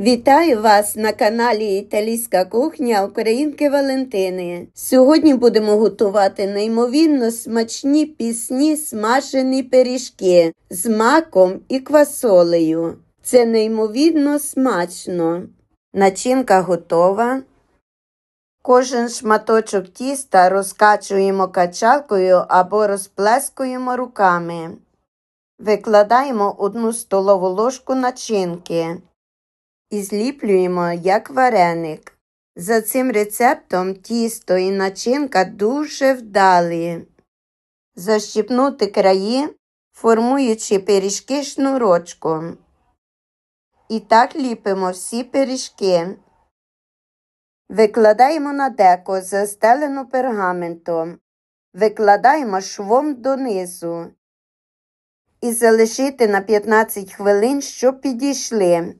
Вітаю вас на каналі Італійська кухня Українки Валентини. Сьогодні будемо готувати неймовірно смачні пісні смажені пиріжки з маком і квасолею. Це неймовірно смачно. Начинка готова. Кожен шматочок тіста розкачуємо качалкою або розплескуємо руками. Викладаємо одну столову ложку начинки і зліплюємо як вареник. За цим рецептом тісто і начинка дуже вдалі. Защіпнути краї, формуючи пиріжки шнурочком. І так ліпимо всі пиріжки. Викладаємо на деко, застелену пергаментом. Викладаємо швом донизу. І залишити на 15 хвилин, щоб підійшли.